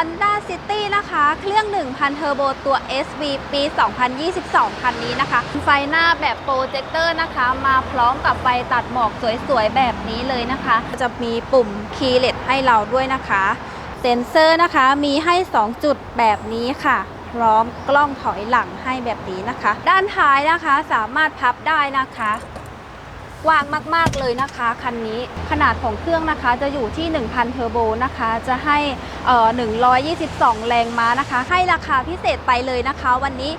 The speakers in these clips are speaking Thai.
Honda City นะคะ เครื่อง 1,000เทอร์โบตัว SV ปี 2022 คันนี้นะคะ ไฟหน้าแบบโปรเจคเตอร์นะคะ มาพร้อมกับไฟตัดหมอกสวยๆ แบบนี้เลยนะคะ จะมีปุ่มคีย์เลสให้เราด้วยนะคะ เซ็นเซอร์นะคะมีให้ 2 จุดแบบนี้ค่ะพร้อมกล้องถอยหลังให้แบบนี้นะคะ ด้านท้ายนะคะสามารถพับได้นะคะ กว้างมากๆเลยนะคะ คันนี้ขนาดของเครื่องนะคะจะอยู่ที่ 1,000 เทอร์โบนะคะ จะให้เอ่อ122 แรงม้านะคะ ให้ราคาพิเศษไปเลยนะคะวันนี้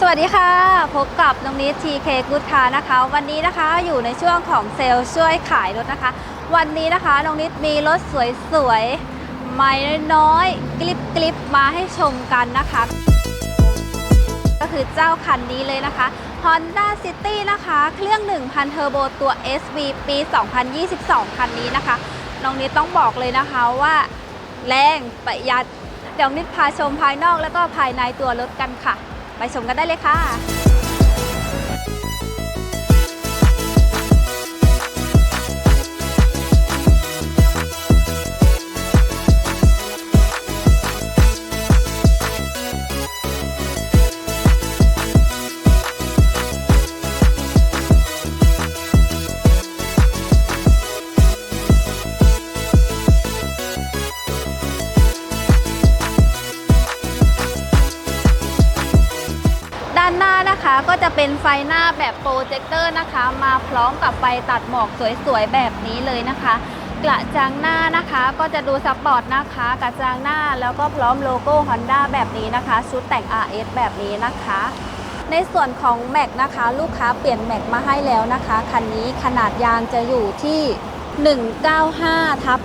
สวัสดีค่ะ พบกับน้องนิด TK Good Car นะคะ วันนี้นะคะอยู่ในช่วงของเซลล์ช่วยขายรถนะคะ วันนี้นะคะน้องนิดมีรถสวยๆ ใหม่น้อยๆกลิบกลิบๆมาให้ชมกันนะคะ ก็คือเจ้าคันนี้เลยนะคะ Honda City นะคะ เครื่อง 1,000 เทอร์โบตัว SV ปี 2022 คันนี้นะคะ น้องนิดต้องบอกเลยนะคะว่าแรงประหยัดเดี๋ยวนิดพาชมภายนอกแล้วก็ภายในตัวรถกันค่ะ ไปชมกันได้เลยค่ะ จะเป็นไฟหน้าแบบโปรเจคเตอร์นะคะ มาพร้อมกับไฟตัดหมอกสวยๆแบบนี้เลยนะคะ กระจังหน้านะคะก็จะดูสปอร์ตนะคะ กระจังหน้าแล้วก็พร้อมโลโก้ Honda แบบนี้นะคะ ชุดแต่ง RS แบบนี้นะคะ ในส่วนของแม็กนะคะ ลูกค้าเปลี่ยนแม็กมาให้แล้วนะคะ คันนี้ขนาดยางจะอยู่ที่ 195ทับ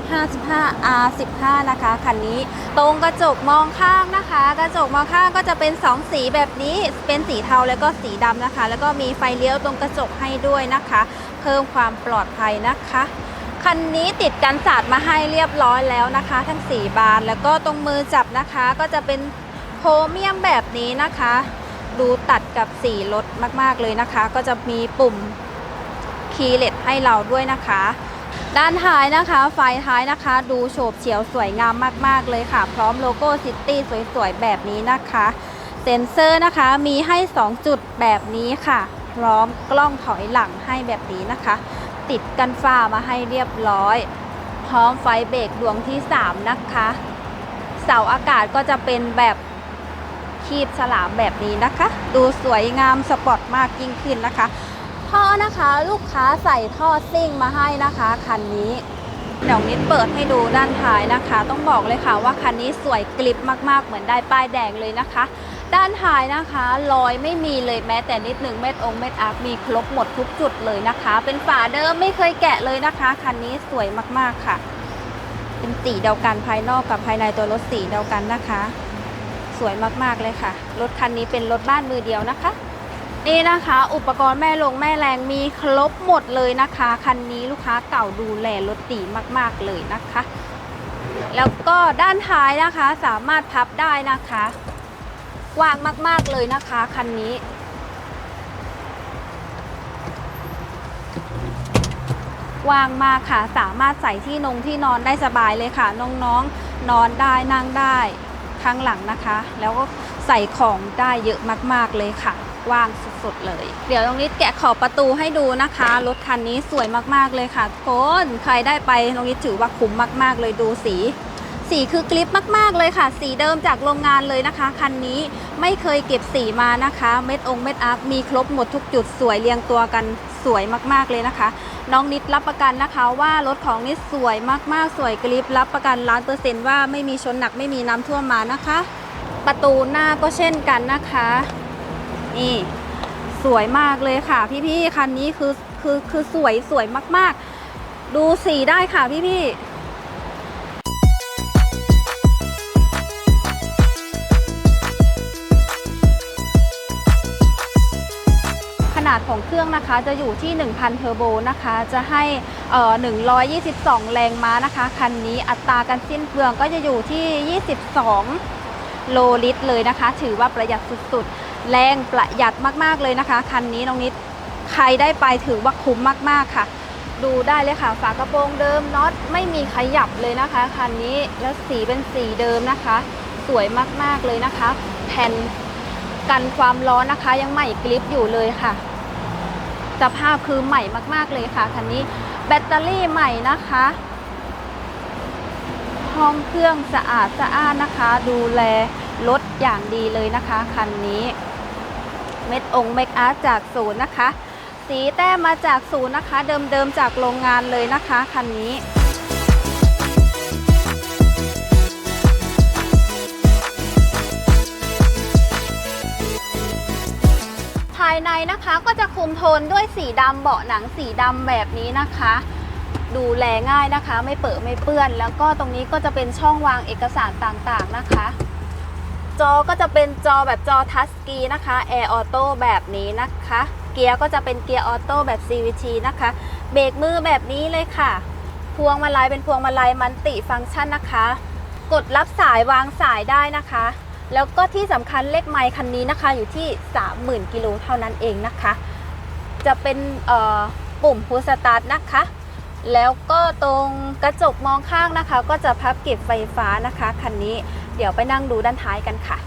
55 R15 นะคะ คันนี้ตรงกระจกมองข้างนะคะ กระจกมองข้างก็จะเป็น 2 สีแบบนี้ เป็นสีเทาแล้วก็สีดำนะคะ แล้วก็มีไฟเลี้ยวตรงกระจกให้ด้วยนะคะ เพิ่มความปลอดภัยนะคะ คันนี้ติดกันสาดมาให้เรียบร้อยแล้วนะคะ ทั้ง 4 บาน แล้วก็ตรงมือจับนะคะ ก็จะเป็นโพรเมียมแบบนี้นะคะ ดูตัดกับสีรถมากๆเลยนะคะ ก็จะมีปุ่มคีย์เลสให้เราด้วยนะคะ ด้านท้ายนะคะ ไฟท้ายนะคะ ดูโฉบเฉียวสวยงามมาก ๆ เลยค่ะ พร้อมโลโก้ซิตี้สวย ๆ แบบนี้นะคะ เซ็นเซอร์นะคะมีให้ 2 จุดแบบนี้ค่ะ พร้อมกล้องถอยหลังให้แบบนี้นะคะ ติดกันฝ้ามาให้เรียบร้อย พร้อมไฟเบรกดวงที่ 3 นะคะ เสาอากาศก็จะเป็นแบบคีบฉลามแบบนี้นะคะ ดูสวยงามสปอร์ตมากยิ่งขึ้นนะคะ ท่อนะคะลูกค้าใส่ท่อซิ่งมาให้นะคะคันนี้เดี๋ยวนิดเปิดให้ดูด้านท้ายนะคะ ต้องบอกเลยค่ะว่าคันนี้สวยกลิบมากๆ เหมือนได้ป้ายแดงเลยนะคะ ด้านท้ายนะคะรอยไม่มีเลยแม้แต่นิดหนึ่งเม็ดองเม็ดอาร์มีครบหมดทุกจุดเลยนะคะ เป็นฝาเดิมไม่เคยแกะเลยนะคะคันนี้สวยมากๆค่ะ เป็นสีเดียวกันภายนอกกับภายในตัวรถสีเดียวกันนะคะ สวยมากๆเลยค่ะรถคันนี้เป็นรถบ้านมือเดียวนะคะ นี่นะคะอุปกรณ์แม่ลงแม่แรงมีครบหมดเลยนะคะ คันนี้ลูกค้าเก่าดูแลรถดีมากๆเลยนะคะ แล้วก็ด้านท้ายนะคะสามารถพับได้นะคะกว้างมากๆเลยนะคะคันนี้ วางมากค่ะสามารถใส่ที่นงที่นอนได้สบายเลยค่ะ น้องๆนอนได้นั่งได้ข้างหลังนะคะ แล้วก็ใส่ของได้เยอะมากๆเลยค่ะ ว้างสุดๆเลย เดี๋ยวตรงนี้แกะขอบประตูให้ดูนะคะ รถคันนี้สวยมากๆเลยค่ะทุกคนใครได้ไปตรงนี้ถือว่าคุ้มมาก ๆ เลยดูสีสีคือกลิปมากๆเลยค่ะ สีเดิมจากโรงงานเลยนะคะ คันนี้ไม่เคยเก็บสีมานะคะ เม็ดองเม็ดอาร์มีครบหมดทุกจุดสวยเรียงตัวกันสวยมากๆเลยนะคะ น้องนิดรับประกันนะคะว่ารถของนิดสวยมากๆ สวยกริบรับประกันล้านเปอร์เซ็นต์ว่าไม่มีชนหนักไม่มีน้ำท่วมมานะคะ ประตูหน้าก็เช่นกันนะคะ นี่ สวยมากเลยค่ะ พี่ๆคันนี้คือคือคือสวยสวยมากๆ ดูสีได้ค่ะพี่ๆขนาดของเครื่องนะคะจะอยู่ที่ 1,000 เทอร์โบนะคะ จะให้เอ่อ122 แรงม้านะคะ คันนี้อัตราการสิ้นเปลืองก็จะอยู่ที่ 22 โลลิตรเลยนะคะ ถือว่าประหยัดสุดๆ แรงประหยัดมากๆเลยนะคะ คันนี้น้องนิดใครได้ไปถือว่าคุ้มมากๆค่ะ ดูได้เลยค่ะ ฝากระโปรงเดิมน็อตไม่มีขยับเลยนะคะคันนี้แล้วสีเป็นสีเดิมนะคะ สวยมากๆเลยนะคะ แผ่นกันความร้อนนะคะ ยังใหม่กริปอยู่เลยค่ะสภาพคือใหม่มาก ๆเลยค่ะคันนี้แบตเตอรี่ใหม่นะคะห้องเครื่องสะอาดสะอ้านนะคะ ดูแลรถอย่างดีเลยนะคะคันนี้ เม็ดองค์เมกอาร์ตจากศูนย์นะคะ สีแต้มมาจากศูนย์นะคะ เดิมๆจากโรงงานเลยนะคะคันนี้ภายในนะคะก็จะคุมโทนด้วยสีดำเบาะหนังสีดำแบบนี้นะคะ ดูแลง่ายนะคะ ไม่เปิดไม่เปื้อน แล้วก็ตรงนี้ก็จะเป็นช่องวางเอกสารต่างๆนะคะ จอก็จะเป็นจอแบบจอทัชสกรีนะคะ แอร์ออโต้แบบนี้นะคะ เกียร์ก็จะเป็นเกียร์ออโต้แบบ CVT นะคะ เบรกมือแบบนี้เลยค่ะ พวงมาลัยเป็นพวงมาลัยมันติฟังก์ชันนะคะ กดรับสายวางสายได้นะคะ แล้วก็ที่สำคัญเลขไมค์คันนี้นะคะ อยู่ที่ 30,000กิโลเท่านั้นเองนะคะ จะเป็นปุ่มพุชสตาร์ทนะคะแล้วก็ตรงกระจกมองข้างนะคะ ก็จะพับเก็บไฟฟ้านะคะคันนี้ เดี๋ยวไปนั่งดูด้านท้ายกันค่ะ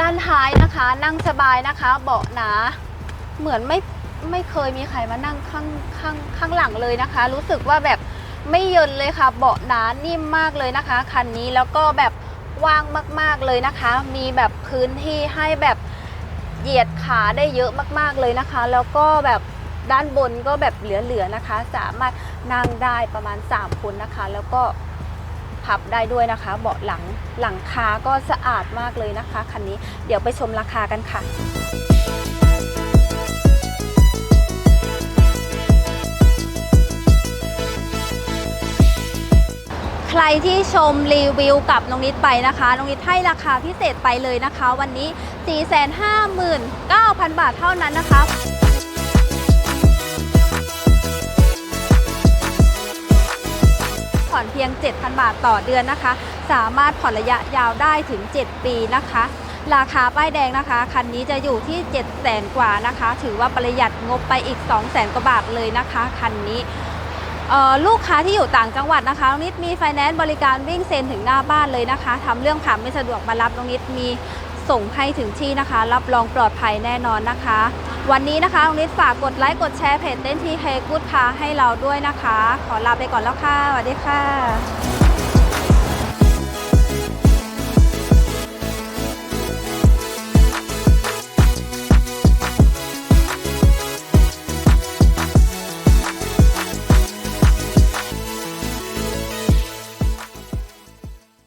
ด้านท้ายนะคะ นั่งสบายนะคะ เบาะหนา เหมือนไม่ไม่เคยมีใครมานั่งข้างข้างข้างหลังเลยนะคะ รู้สึกว่าแบบไม่เยินเลยค่ะ เบาะหนานิ่มมากเลยนะคะคันนี้แล้วก็แบบว่างมากๆเลยนะคะ มีแบบพื้นที่ให้แบบเหยียดขาได้เยอะมากๆเลยนะคะ แล้วก็แบบด้านบนก็แบบเหลือๆนะคะ สามารถนั่งได้ประมาณ 3 คนนะคะ แล้วก็ พับได้ด้วยนะคะ เบาะหลังหลังคาก็สะอาดมากเลยนะคะคันนี้เดี๋ยวไปชมราคากันค่ะใครที่ชมรีวิวกับน้องนิดไปนะคะ น้องนิดให้ราคาพิเศษไปเลยนะคะ วันนี้ 459,000 บาทเท่านั้นนะคะ ผ่อนเพียง 7,000 บาทต่อเดือนนะคะ สามารถผ่อนระยะยาวได้ถึง 7 ปีนะคะ ราคาป้ายแดงนะคะ คันนี้จะอยู่ที่ 7 0 0 0 0 0กว่านะคะ ถือว่าประหยัดงบไปอีก 2 0 0 0 0 0กว่าบาทเลยนะคะ คันนี้ลูกค้าที่อยู่ต่างจังหวัดนะคะน้องนิดมีไฟแนนซ์บริการวิ่งเซ็นถึงหน้าบ้านเลยนะคะทำเรื่องผ่านไม่สะดวกมารับน้องนิดมีส่งให้ถึงที่นะคะ รับรองปลอดภัยแน่นอนนะคะ วันนี้นะคะองนิดฝากกดไลค์กดแชร์เพจเต้นทีเคกูดคาให้เราด้วยนะคะ ขอลาไปก่อนแล้วค่ะสวัสดีค่ะ